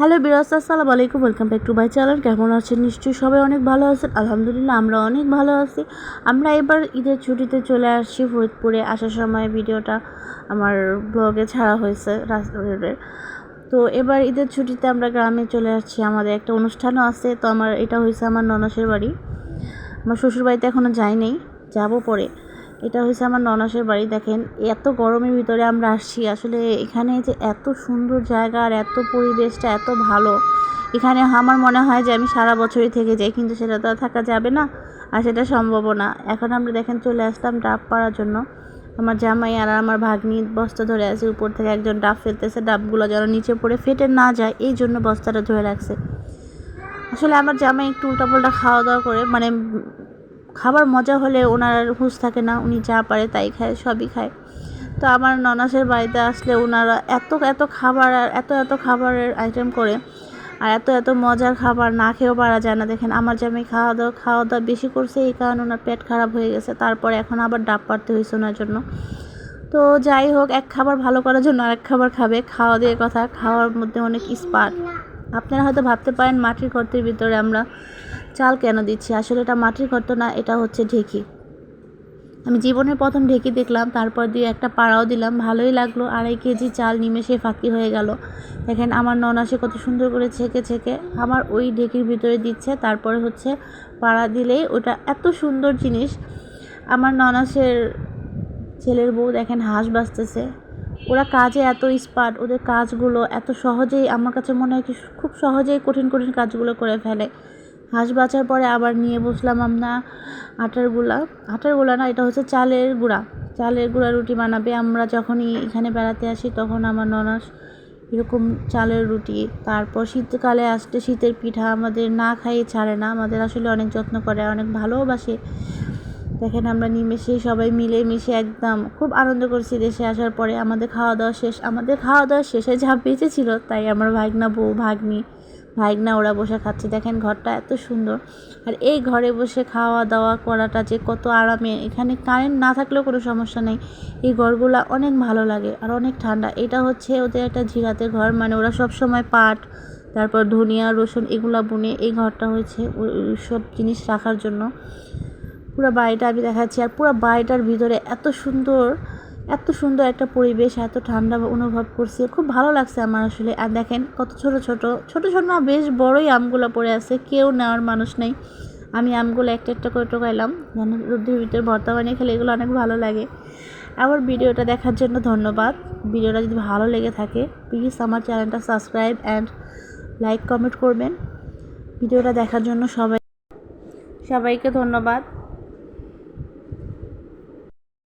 Hello Biraj আসসালামু আলাইকুম, welcome back to my channel. কেমন আছেন? নিশ্চয়ই সবাই অনেক ভালো আছেন। আলহামদুলিল্লাহ, আমরা অনেক ভালো আছি। আমরা এবার ঈদের ছুটিতে চলে আসছি ফরিদপুরে। আসার সময় ভিডিওটা আমার ব্লগে ছাড়া হয়েছে রাস্তার তো এবার ঈদের ছুটিতে আমরা গ্রামে চলে আসছি। আমাদের একটা অনুষ্ঠানও আছে। তো আমার, এটা হয়েছে আমার ননসের বাড়ি। আমার শ্বশুর বাড়িতে এখনও যাইনি। যাব পরে। এটা হয়েছে আমার ননাসের বাড়ি, দেখেন। এত গরমের ভিতরে আমরা আসছি, আসলে এখানে যে এত সুন্দর জায়গা আর এত পরিবেশটা, এত ভালো। এখানে আমার মনে হয় যে আমি সারা বছরই থেকে যাই, কিন্তু সেটা তো থাকা যাবে না, আর সেটা সম্ভবও না। এখন আমরা দেখেন চলে আসলাম ডাব পাড়ার জন্য। আমার জামাই আর আমার ভাগ্নি বস্তা ধরে আছে, উপর থেকে একজন ডাব ফেলতেছে, ডাবগুলো যেন নিচে পড়ে ফেটে না যায়, এই জন্য বস্তাটা ধরে রাখছে। আসলে আমার জামাই একটু উল্টাপাল্টা খাওয়া দাওয়া করে মানে খাবার মজা হলে ওনার হুঁশ থাকে না, উনি যা পারে তাই খায়, সবই খায়। তো আমার ননাসের বাড়িতে আসলে ওনারা এত এত খাবার আর এত এত খাবারের আইটেম করে, আর এত এত মজার খাবার না খেয়েও পারা যায় না। দেখেন, আমার জামাই খাওয়া দাওয়া খাওয়া দাওয়া বেশি করছে, এই কারণে ওনার পেট খারাপ হয়ে গেছে। তারপরে এখন আবার ডাব পারতে হয়েছে ওনার জন্য। তো যাই হোক, এক খাবার ভালো করার জন্য আরেক খাবার খাবে। খাওয়া দিয়ে কথা, খাওয়ার মধ্যে অনেক স্পার্ট আপনারা হয়তো ভাবতে পারেন, মাটির গর্তের ভিতরে আমরা চাল কেন দিচ্ছি? আসলে এটা মাটির গর্ত না, এটা হচ্ছে ঢেকি। আমি জীবনের প্রথম ঢেকি দেখলাম, তারপর দিয়ে একটা পাড়াও দিলাম, ভালোই লাগল। আড়াই কেজি চাল নিমেষে ফাঁকি হয়ে গেল। দেখেন, আমার ননাসে কত সুন্দর করে ছেঁকে ছেঁকে। আমার ওই ঢেকির ভিতরে দিচ্ছে, তারপরে হচ্ছে পাড়া দিলেই ওটা এত সুন্দর জিনিস। আমার ননাসের ছেলের বউ দেখেন, হাঁস বাঁচতেছে। ওরা কাজে এত স্পার্ট ওদের কাজগুলো এত সহজেই, আমার কাছে মনে হয় কি, খুব সহজেই কঠিন কঠিন কাজগুলো করে ফেলে। হাঁস বাছার পরে আবার নিয়ে বসলাম আমরা আটার গুঁড়া আটার গুঁড়া না, এটা হচ্ছে চালের গুঁড়া। চালের গুঁড়া রুটি বানাবে। আমরা যখনই এখানে বেড়াতে আসি তখন আমার ননাস এরকম চালের রুটি। তারপর শীতকালে আসতে শীতের পিঠা আমাদের না খাইয়ে ছাড়ে না। আমাদের আসলে অনেক যত্ন করে, অনেক ভালোবাসে দেখেন আমরা নিমেষে সবাই মিলে মিশে একদম খুব আনন্দ করছি দেশে আসার পরে। আমাদের খাওয়া দাওয়া শেষ, আমাদের খাওয়া দাওয়া শেষে যা বেঁচে ছিল তাই আমার ভাগনা বউ, ভাগ্নি ভাইগনা ওরা বসে খাচ্ছে। দেখেন ঘরটা এত সুন্দর। আর এই ঘরে বসে খাওয়া দাওয়া করাটা যে কত আরামে। এখানে কারেন্ট না থাকলেও কোনো সমস্যা নেই। এই ঘরগুলো অনেক ভালো লাগে আর অনেক ঠান্ডা। এটা হচ্ছে ওদের একটা জিরাতের ঘর। মানে ওরা সব সময় পাট, তারপর ধনিয়া, রসুন এগুলো বুনে এই ঘরটা হয়েছে সব জিনিস রাখার জন্য। পুরো বাড়িটা আমি দেখাচ্ছি। আর পুরো বাড়িটার ভিতরে এত সুন্দর এত সুন্দর একটা পরিবেশ, এত ঠান্ডা অনুভব করছি। খুব ভালো লাগছে আমার আসলে। আর দেখেন, কত ছোট ছোট ছোট ছোট না, বেশ বড়ই আমগুলো পড়ে আছে। কেউ নেওয়ার মানুষ নেই। আমি আমগুলো একটা একটা করে টোকাইলাম। যেন রুদ্রের ভিতরে ভর্তা বানিয়ে খেলে এগুলো অনেক ভালো লাগে। আবার ভিডিওটা দেখার জন্য ধন্যবাদ। ভিডিওটা যদি ভালো লেগে থাকে প্লিজ আমার চ্যানেলটা সাবস্ক্রাইব অ্যান্ড লাইক কমেন্ট করবেন। ভিডিওটা দেখার জন্য সবাই সবাইকে ধন্যবাদ।